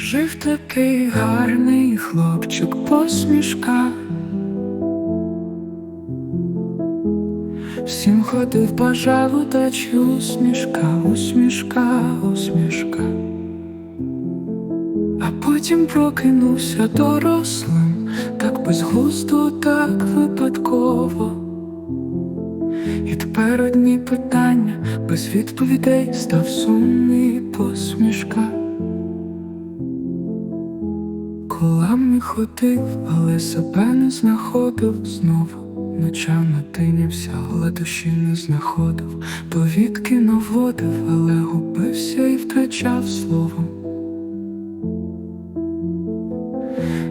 Жив такий гарний хлопчик посмішка. Всім ходив бажав удачі усмішка, усмішка, усмішка. А потім прокинувся дорослим, так безглуздо, так випадково. І тепер одні питання без відповідей став сумний посмішка. Колами ходив, але себе не знаходив знову. Ночами тинявся, але душі не знаходив, повідки наводив, але губився і втрачав слово.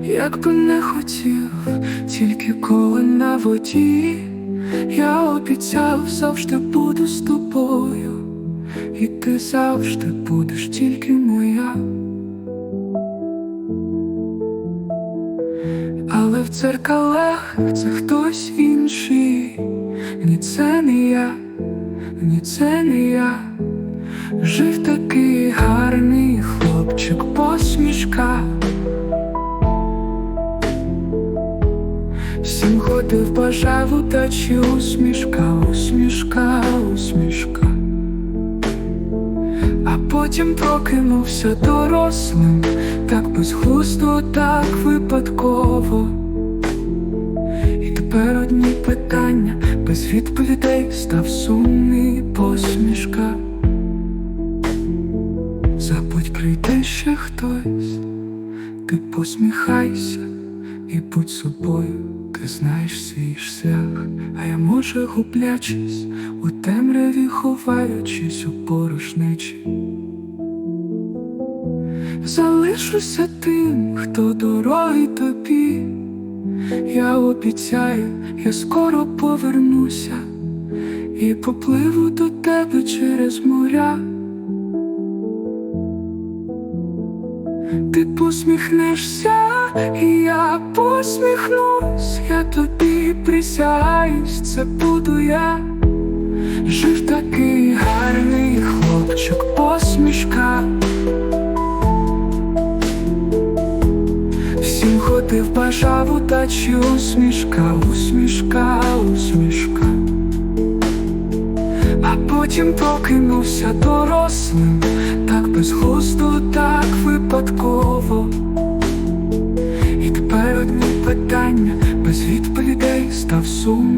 Як би не хотів, тільки коли на воді, я обіцяв завжди буду з тобою, і ти завжди будеш тільки моя. В дзеркалах це хтось інший, ні це не я, ні це не я. Жив такий гарний хлопчик посмішка. Всім ходив, бажав удачі усмішка, усмішка, усмішка. А потім прокинувся дорослим, так безглуздо, так випадково. Питання без відповідей став сумний посмішка. Забудь прийде ще хтось, ти посміхайся і будь собою, ти знаєш свій шлях, а я може гублячись у темряві, ховаючись у порожничі. Залишуся тим, хто дорогий тобі. Я обіцяю, я скоро повернуся і попливу до тебе через моря. Ти посміхнешся, і я посміхнусь, я тобі присягаюсь, це буду я. Всім ходив, бажав удачі, усмішка, усмішка, усмішка. А потім прокинувся дорослим, так безглуздо, так випадково. І тепер одні питання без відповідей став сум